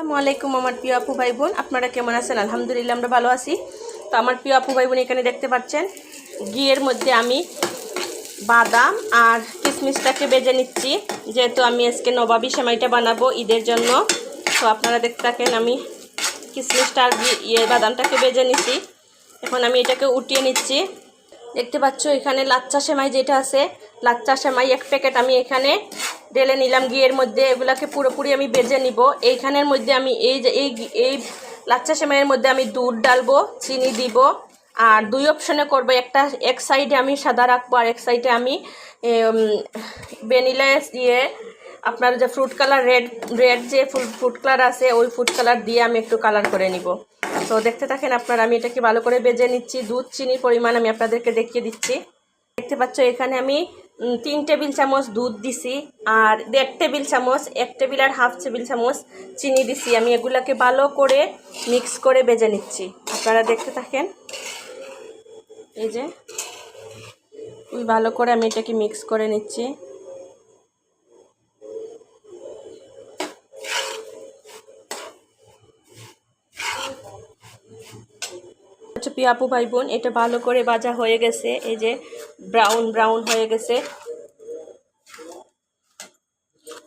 আসসালামু আলাইকুম আমার প্রিয় আপু ভাই বোন আপনারা কেমন আছেন? আলহামদুলিল্লাহ, আমরা ভালো আছি। তো আমার প্রিয় আপু ভাই বোন এখানে দেখতে পাচ্ছেন, ঘিয়ের মধ্যে আমি বাদাম আর কিশমিশটাকে বেজে নিচ্ছি। যেহেতু আমি আজকে নবাবি সেমাইটা বানাবো ঈদের জন্য, তো আপনারা দেখতে থাকেন আমি কিশমিশটা আর ইয়ে বাদামটাকে বেজে নিচ্ছি। এখন আমি এটাকে উঠিয়ে নিচ্ছি। দেখতে পাচ্ছ, এখানে লাচ্চা সেমাই যেটা আছে, লাচ্চা সেমাই এক প্যাকেট আমি এখানে ঢেলে নিলাম ঘিয়ের মধ্যে এগুলাকে পুরোপুরি আমি বেজে নিব। এইখানের মধ্যে আমি এই যে, এই এই লাচ্চা সেমাইয়ের মধ্যে আমি দুধ ডালবো, চিনি দিব। আর দুই অপশনে করব, একটা এক সাইডে আমি সাদা রাখব, আর এক সাইডে আমি ভ্যানিলা দিয়ে আপনার যে ফ্রুট কালার রেড রেড যে ফ্রুট কালার আছে, ওই ফ্রুট কালার দিয়ে আমি একটু কালার করে নিব। তো দেখতে থাকেন আপনারা, আমি এটাকে ভালো করে বেজে নিচ্ছি। দুধ চিনির পরিমাণ আমি আপনাদেরকে দেখিয়ে দিচ্ছি। দেখতে পাচ্ছ, এখানে আমি তিন টেবিল চামচ দুধ দিছি আর দেড় টেবিল চামচ, এক টেবিল আর হাফ টেবিল চামচ চিনি দিছি। আমি এগুলাকে ভালো করে মিক্স করে বেজে নিচ্ছি। আপনারা দেখতে থাকেন। এই যে ওই ভালো করে আমি এটাকে মিক্স করে নিচ্ছি। আচ্ছা পিয়াপু ভাই বোন, এটা ভালো করে ভাজা হয়ে গেছে, এই যে ব্রাউন ব্রাউন হয়ে গেছে।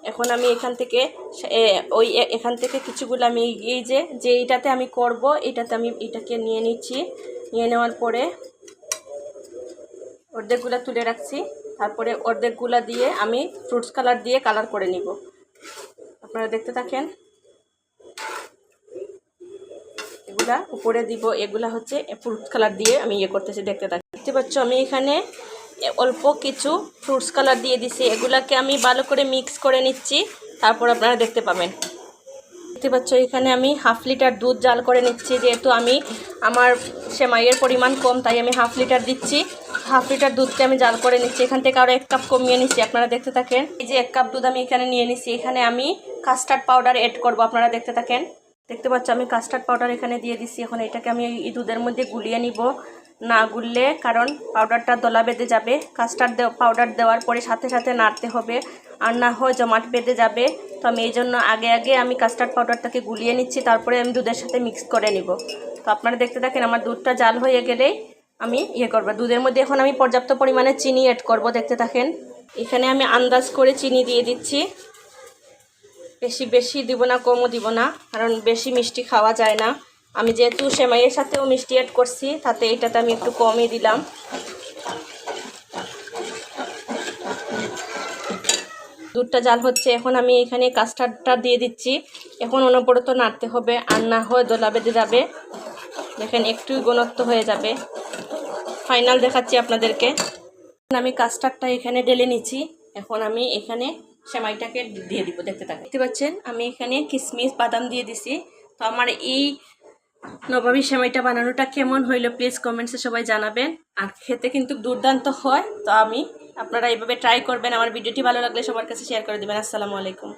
এখন আমি এখান থেকে ওই এখান থেকে কিছুগুলো আমি এই যে যে এইটাতে আমি করব, এটাতে আমি এটাকে নিয়ে নিচ্ছি। নিয়ে নেওয়ার পরে অর্ধেকগুলো তুলে রাখছি। তারপরে অর্ধেকগুলো দিয়ে আমি ফ্রুটস কালার দিয়ে কালার করে নিব। আপনারা দেখতে থাকেন। এগুলা উপরে দিব এগুলা হচ্ছে ফ্রুটস কালার দিয়ে আমি ইয়ে করতেছি, দেখতে থাকি। দেখতে পাচ্ছ আমি এখানে অল্প কিছু ফ্রুটস কালার দিয়ে দিছি। এগুলাকে আমি ভালো করে মিক্স করে নিচ্ছি, তারপর আপনারা দেখতে পাবেন। দেখতে পাচ্ছ এখানে আমি হাফ লিটার দুধ জাল করে নিচ্ছি, যেহেতু আমি আমার সেমাইয়ের পরিমাণ কম, তাই আমি হাফ লিটার দিচ্ছি। হাফ লিটার দুধকে আমি জাল করে নিচ্ছি। এখান থেকে আরও এক কাপ কমিয়ে নিচ্ছি, আপনারা দেখতে থাকেন। এই যে এক কাপ দুধ আমি এখানে নিয়ে নিচ্ছি। এখানে আমি কাস্টার্ড পাউডার এড করব, আপনারা দেখতে থাকেন। দেখতে পাচ্ছ, আমি কাস্টার্ড পাউডার এখানে দিয়ে দিচ্ছি এখন এটাকে আমি এই দুধের মধ্যে গুলিয়ে নিব। না গুললে কারণ পাউডারটা দলা বেঁধে যাবে। কাস্টার্ড পাউডার দেওয়ার পরে সাথে সাথে নাড়তে হবে। আর না হয় জমাট বেঁধে যাবে। তো আমি এই জন্য আগে আগে আমি কাস্টার্ড পাউডারটাকে গুলিয়ে নিচ্ছি। তারপরে আমি দুধের সাথে মিক্স করে নিব। তো আপনারা দেখতে থাকেন, আমার দুধটা জাল হয়ে গেলেই আমি ইয়ে করব। দুধের মধ্যে এখন আমি পর্যাপ্ত পরিমাণে চিনি অ্যাড করব, দেখতে থাকেন। এখানে আমি আন্দাজ করে চিনি দিয়ে দিচ্ছি। বেশি বেশি দিব না, কমও দিব না, কারণ বেশি মিষ্টি খাওয়া যায় না। আমি যেহেতু সেমাইয়ের সাথেও মিষ্টি অ্যাড করছি, তাতে এটাতে আমি একটু কমই দিলাম। দুধটা জাল হচ্ছে, এখন আমি এখানে কাস্টার্ডটা দিয়ে দিচ্ছি। এখন অনবরত নাড়তে হবে, আর না হয় দোলা বেঁধে যাবে। দেখেন, একটুই ঘনত্ব হয়ে যাবে। ফাইনাল দেখাচ্ছি আপনাদেরকে। আমি কাস্টার্ডটা এখানে ঢেলে নিচ্ছি। এখন আমি এখানে সেমাইটাকে দিয়ে দিব, দেখতে থাকেন। দেখতে পাচ্ছেন, আমি এখানে কিশমিশ বাদাম দিয়ে দিছি। তো আমার এই নবাবী সেমাইটা বানানোটা কেমন হইল প্লিজ কমেন্টসে সবাই জানাবেন। আর খেতে কিন্তু দুর্দান্ত হয়। তো আমি, আপনারা এইভাবে ট্রাই করবেন। আমার ভিডিওটি ভালো লাগলে সবার কাছে শেয়ার করে দেবেন। আসসালামু আলাইকুম।